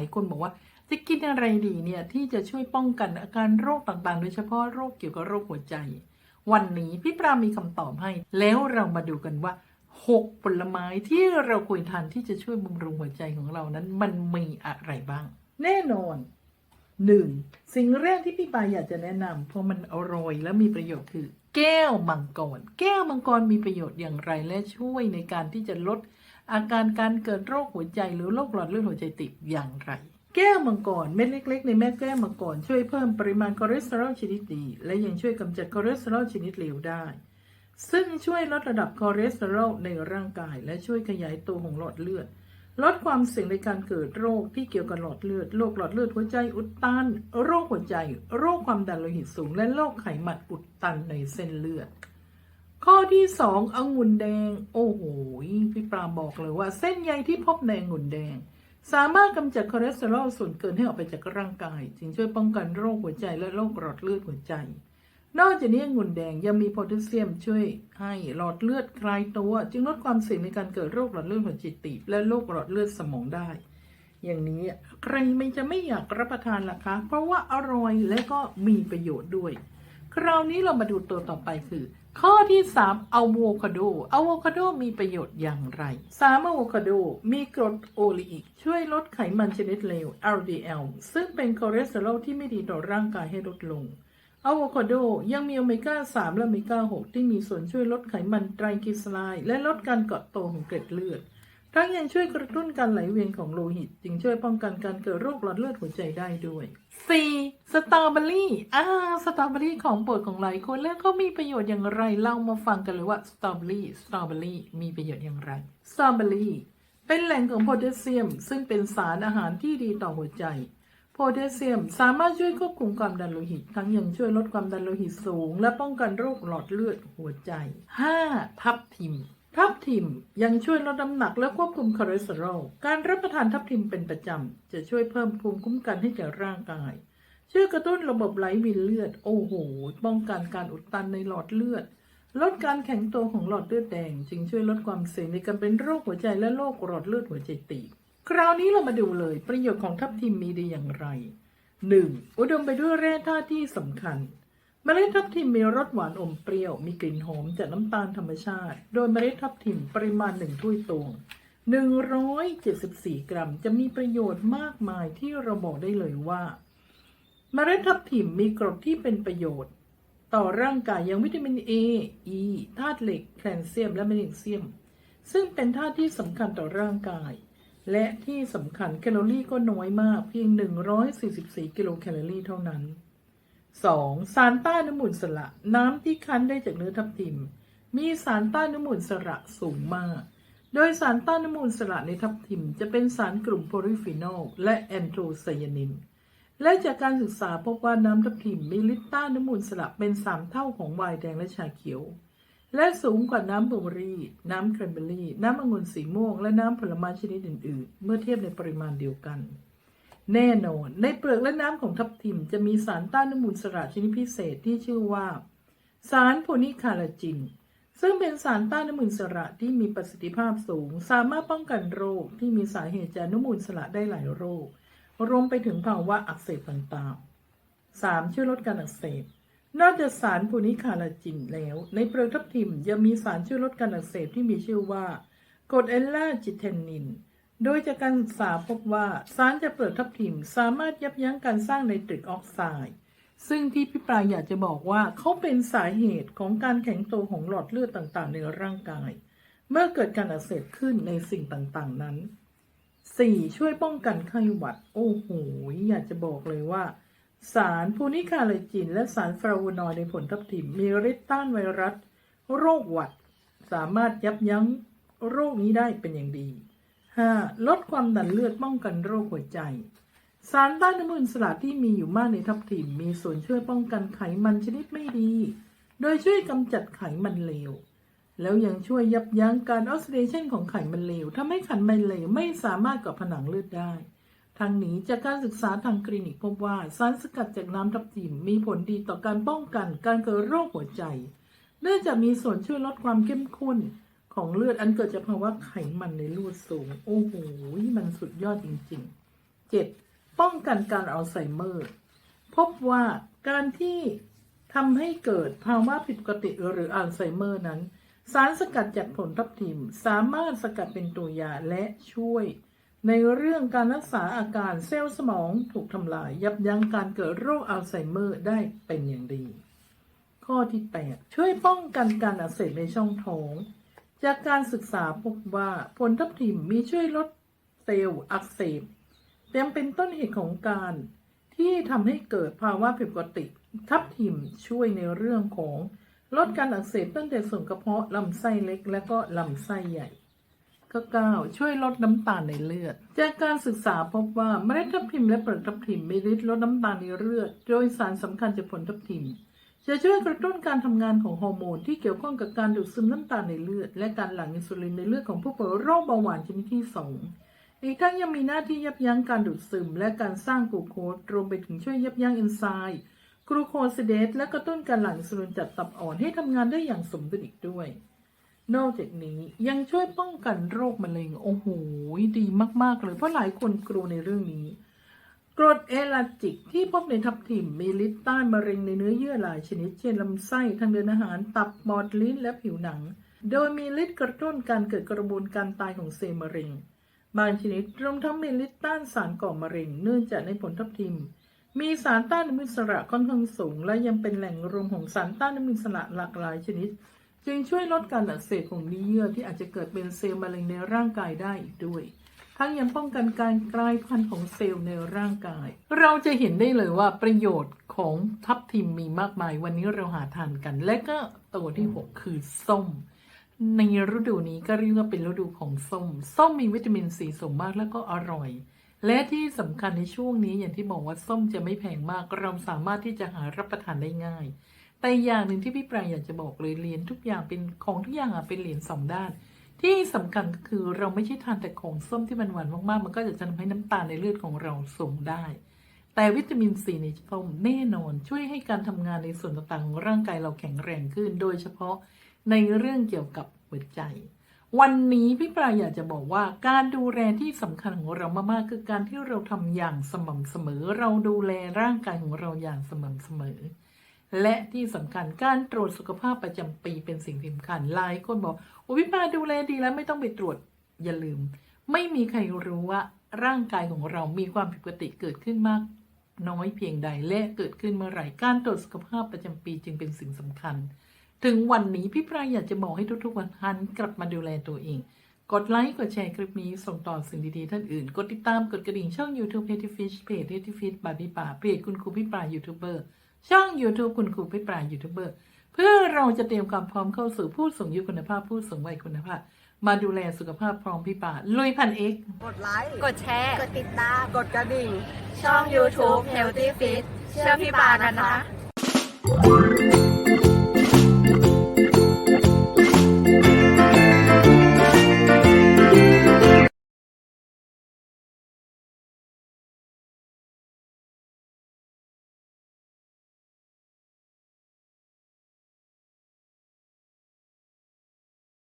ลายคนบอกว่าจะกินอะไรดีเนี่ยที่จะช่วยป้องกันอาการโรคต่างๆ โดยเฉพาะโรคเกี่ยวกับโรคหัวใจ วันนี้พี่ปรามีคำตอบให้ แล้วเรามาดูกันว่า 6 ผลไม้ที่เราควรทานที่จะช่วยบำรุงหัวใจของเรานั้น มันมีอะไรบ้าง แน่นอนหนึ่งสิ่งแรกที่พี่ปาอยากจะแนะนำเพราะมันอร่อยและมีประโยชน์คือ แก้วมังกร แก้วมังกรมีประโยชน์อย่างไรและช่วยในการที่จะลด อาการการเกิดโรคหัวใจหรือโรคหลอดเลือดหัวใจติดอย่างไร แก้วมังกรเม็ดเล็ก ๆ ในแม่แก้วมังกรช่วยเพิ่มปริมาณคอเลสเตอรอลชนิดดีและยังช่วยกำจัดคอเลสเตอรอลชนิดเลวได้ ซึ่งช่วยลดระดับคอเลสเตอรอลในร่างกาย และช่วยขยายตัวของหลอดเลือด ลดความเสี่ยงในการเกิดโรคที่เกี่ยวกับหลอดเลือดโรคหลอดเลือดหัวใจอุดตัน โรคหัวใจ โรคความดันโลหิตสูง และโรคไขมันอุดตันในเส้นเลือด ข้อที่สององุ่นแดง โอ้โหพี่ปราบอกเลยว่า เส้นใยที่พบในองุ่นแดง สามารถกำจัดคอเลสเตอรอลส่วนเกินให้ออกไปจากร่างกาย จึงช่วยป้องกันโรคหัวใจและโรคหลอดเลือดหัวใจ นอกจากนี้องุ่นแดงยังมีโพแทสเซียมช่วยให้หลอดเลือดคลายตัว จึงลดความเสี่ยงในการเกิดโรคหลอดเลือดหัวใจตีบและโรคหลอดเลือดสมองได้ อย่างนี้ใครไม่จะไม่อยากรับประทานล่ะคะ เพราะว่าอร่อยและก็มีประโยชน์ด้วย คราวนี้เรามาดูตัวต่อไปคือ ข้อที่ 3อะโวคาโดอะโวคาโดมีประโยชน์อย่างไรสามอะโวคาโดมีกรดโอลีอิกช่วยลดไขมันชนิดเลว LDL ซึ่งเป็นคอเลสเตอรอลที่ไม่ดีต่อร่างกายให้ลดลงอะโวคาโดยังมีโอเมก้า 3 และโอเมก้า 6 ที่มีส่วนช่วยลดไขมันไตรกลีเซอไรด์และลดการเกาะตัวของเกล็ดเลือด ทั้งยังช่วยกระตุ้นการไหลเวียนของโลหิต จึงช่วยป้องกันการเกิดโรคหลอดเลือดหัวใจได้ด้วย 4. สตรอเบอรี่อ่าสตรอเบอรี่ของโปรดของหลายคนแล้วเขามีประโยชน์อย่างไรเรามาฟังกันเลยว่าสตรอเบอรี่สตรอเบอรี่มีประโยชน์อย่างไรสตรอเบอรี่เป็นแหล่งของโพแทสเซียม ซึ่งเป็นสารอาหารที่ดีต่อหัวใจโพแทสเซียมสามารถช่วยควบคุมความดันโลหิต ทั้งยังช่วยลดความดันโลหิตสูง และป้องกันโรคหลอดเลือดหัวใจ 5. ทับทิม ทับทิมยังช่วยลดน้ำหนักและควบคุมคอเลสเตอรอล การรับประทานทับทิมเป็นประจำ จะช่วยเพิ่มภูมิคุ้มกันให้แก่ร่างกาย ช่วยกระตุ้นระบบไหลเวียนเลือด โอ้โห ป้องกันการอุดตันในหลอดเลือด ลดการแข็งตัวของหลอดเลือดแดง จึงช่วยลดความเสี่ยงในการเป็นโรคหัวใจและโรคหลอดเลือดหัวใจตีบ คราวนี้เรามาดูเลยประโยชน์ของทับทิมมีดีอย่างไร 1. อุดมไปด้วยแร่ธาตุที่สำคัญ เมล็ดทับทิมมีรสหวานอมเปรี้ยว มีกลิ่นหอมจากน้ำตาลธรรมชาติ โดยเมล็ดทับทิมปริมาณหนึ่งถ้วยตวง174 กรัม จะมีประโยชน์มากมายที่เราบอกได้เลยว่าเมล็ดทับทิมมีกรดที่เป็นประโยชน์ ต่อร่างกายอย่างวิตามิน A E ธาตุเหล็ก แคลเซียม และแมกนีเซียม ซึ่งเป็นธาตุที่สำคัญต่อร่างกาย และที่สำคัญแคลอรี่ก็น้อยมากเพียง 144 กิโลแคลอรี่เท่านั้น 2. สารต้านอนุมูลสระน้ำที่คั้นได้จากเนื้อทับทิม มีสารต้านอนุมูลสระสูงมาก โดยสารต้านอนุมูลสระในทับทิม จะเป็นสารกลุ่มโพลิฟีนอลและแอนโทไซยานิน และจากการศึกษาพบว่าน้ำทับทิมมีฤทธิ์ต้านอนุมูลสระเป็น 3 เท่าของไวน์แดงและชาเขียว และสูงกว่าน้ำบลูเบอรี่ น้ำแครนเบอรี่ น้ำองุ่นสีม่วง และน้ำผลไม้ชนิดอื่น ๆ เมื่อเทียบในปริมาณเดียวกัน แน่นอน ในเปลือกและน้ำของทับทิมจะมีสารต้านอนุมูลอิสระชนิดพิเศษที่ชื่อว่า สารโพนิคาลาจิน ซึ่งเป็นสารต้านอนุมูลอิสระที่มีประสิทธิภาพสูง สามารถป้องกันโรคที่มีสาเหตุจากอนุมูลอิสระได้หลายโรค รวมไปถึงภาวะอักเสบต่างๆ 3. ช่วยลดการอักเสบนอกจากสารโพนิคาลาจินแล้ว ในเปลือกทับทิมยังมีสารช่วยลดการอักเสบที่มีชื่อว่ากรดเอลลาจิเทนิน โดยจากการศึกษาพบว่าสารจากเปลือกทับทิมสามารถยับยั้งการสร้างไนตริกออกไซด์ซึ่งที่พี่ปลายอยากจะบอกว่าเขาเป็นสาเหตุของการแข็งตัวของหลอดเลือดต่างๆ ในร่างกาย เมื่อเกิดการอักเสบขึ้นในสิ่งต่างๆนั้น 4. ช่วยป้องกันไข้หวัด โอ้โห อยากจะบอกเลยว่า สารพูนิคาเลจิน และสารฟลาวนอยด์ในผลทับทิมมีฤทธิ์ต้านไวรัส โรคหวัด สามารถยับยั้งโรคนี้ได้เป็นอย่างดี 5. ลดความดันเลือดป้องกันโรคหัวใจ สารต้านอนุมูลอิสระที่มีอยู่มากในทับทิมมีส่วนช่วยป้องกันไขมันชนิดไม่ดี โดยช่วยกำจัดไขมันเลว แล้วยังช่วยยับยั้งการออกซิเดชันของไขมันเลวทำให้ไขมันเลวไม่สามารถเกาะผนังเลือดได้ทางนี้จากการศึกษาทางคลินิกพบว่าสารสกัดจากน้ำทับทิมมีผลดีต่อการป้องกันการเกิดโรคหัวใจ เนื่องจากมีส่วนช่วยลดความเข้มข้น ของเลือดอันเกิดจากภาวะไขมันในเลือดสูง โอ้โห มันสุดยอดจริง 7. ป้องกันการอัลไซเมอร์ พบว่าการที่ทำให้เกิดภาวะผิดปกติหรืออัลไซเมอร์นั้น สารสกัดจากผลทับทิม สามารถสกัดเป็นตัวยาและช่วย ในเรื่องการรักษาอาการเซลล์สมองถูกทำลาย ยับยั้งการเกิดโรคอัลไซเมอร์ได้เป็นอย่างดี ข้อที่ 8 ช่วยป้องกันการอักเสบในช่องท้อง จากการศึกษาพบว่าผลทับทิมมีช่วยลดเซลล์อักเสบเต็มเป็นต้นเหตุของการที่ทำให้เกิดภาวะผิดปกติ ทับทิมช่วยในเรื่องของลดการอักเสบตั้งแต่ส่วนกระเพาะลำไส้เล็ก และก็ลำไส้ใหญ่ข้อ9ช่วยลดน้ำตาลในเลือด จากการศึกษาพบว่าเมล็ดทับทิมและเปลือกทับทิมมีฤทธิ์ลดน้ำตาลในเลือด โดยสารสำคัญจากผลทับทิม จะช่วยกระตุ้นการทำงานของฮอร์โมนที่เกี่ยวข้องกับการดูดซึมน้ำตาลในเลือด และการหลั่งอินซูลินในเลือดของผู้ป่วยโรคเบาหวานชนิดที่ 2 อีกทั้งยังมีหน้าที่ยับยั้งการดูดซึม และการสร้างกลูโคสรวมไปถึงช่วยยับยั้งเอนไซม์กลูโคซิเดสและกระตุ้นการหลั่งอินซูลินจากตับอ่อนให้ทำงานได้อย่างสมดุลอีกด้วย นอกจากนี้ยังช่วยป้องกันโรคมะเร็งโอ้โหดีมากๆเลยเพราะหลายคนกลัวในเรื่องนี้ กรดเอลาจิกที่พบในทับทิมมีฤทธิ์ต้านมะเร็งในเนื้อเยื่อหลายชนิด เช่นลำไส้ทางเดินอาหารตับปอดลิ้นและผิวหนัง โดยมีฤทธิ์กระตุ้นการเกิดกระบวนการตายของเซลล์มะเร็ง บางชนิดรวมทั้งมีฤทธิ์ต้านสารก่อมะเร็ง เนื่องจากในผลทับทิม มีสารต้านอนุมูลอิสระค่อนข้างสูง และยังเป็นแหล่งรวมของสารต้านอนุมูลอิสระหลากหลายชนิด จึงช่วยลดการอักเสบของเนื้อเยื่อที่อาจจะเกิดเป็นเซลล์มะเร็งในร่างกายได้อีกด้วย ทั้งยังป้องกันการกลายพันธุ์ของเซลล์ในร่างกาย เราจะเห็นได้เลยว่าประโยชน์ของทับทิมมีมากมายวันนี้เราหาทานกัน และก็ตัวที่ 6 คือส้ม ในฤดูนี้ก็เรียกว่าเป็นฤดูของส้ม ส้มมีวิตามินซีสูงมากแล้วก็อร่อย และที่สำคัญในช่วงนี้อย่างที่บอกว่าส้มจะไม่แพงมาก เราสามารถที่จะหารับประทานได้ง่าย แต่อย่างหนึ่งที่พี่ปรายอยากจะบอกเลยเรียนทุกอย่างเป็นของทุกอย่างอะเป็นเหรียญสองด้าน ที่สำคัญก็คือเราไม่ใช่ทานแต่ของส้มที่มันหวานมากๆ มันก็จะทำให้น้ำตาลในเลือดของเราสูงได้ แต่วิตามินซีในส้มแน่นอนช่วยให้การทำงานในส่วนต่างๆของร่างกายเราแข็งแรงขึ้น โดยเฉพาะในเรื่องเกี่ยวกับหัวใจ วันนี้พี่ปรายอยากจะบอกว่าการดูแลที่สำคัญของเรามากๆคือการที่เราทำอย่างสม่ำเสมอ เราดูแลร่างกายของเราอย่างสม่ำเสมอ และที่สำคัญการตรวจสุขภาพประจำปีเป็นสิ่งสำคัญหลายคนบอกโอ้พี่ปาดูแลดีแล้วไม่ต้องไปตรวจอย่าลืม ไม่มีใครรู้ว่าร่างกายของเรามีความผิดปกติเกิดขึ้นมาก น้อยเพียงใดและเกิดขึ้นเมื่อไหร่การตรวจสุขภาพประจำปีจึงเป็นสิ่งสำคัญ ถึงวันนี้พี่ปรายอยากจะบอกให้ทุกๆวันหันกลับมาดูแลตัวเองกดไลค์ กดแชร์คลิปนี้ ส่งต่อสิ่งดีๆ ท่านอื่น กดติดตาม กดกระดิ่งช่อง YouTube h e a t y Fish เพจ h e a t y Fish บาร์บี้ป่าเพจคุณครูพี่ปรายยูทูบเบอร์ ช่อง YouTube คุณครูพี่ปรายยูทูบเบอร์เพื่อเราจะเตรียมความพร้อมเข้าสู่ผู้สูงอายุคุณภาพผู้สูงวัยคุณภาพ มาดูแลสุขภาพพร้อมพี่ป่าลุยพันเอ็กกดไลค์กดแชร์ กดติดตาม กดกระดิ่ง ช่อง YouTube Healthy Fit เชื่อพี่ปานะคะ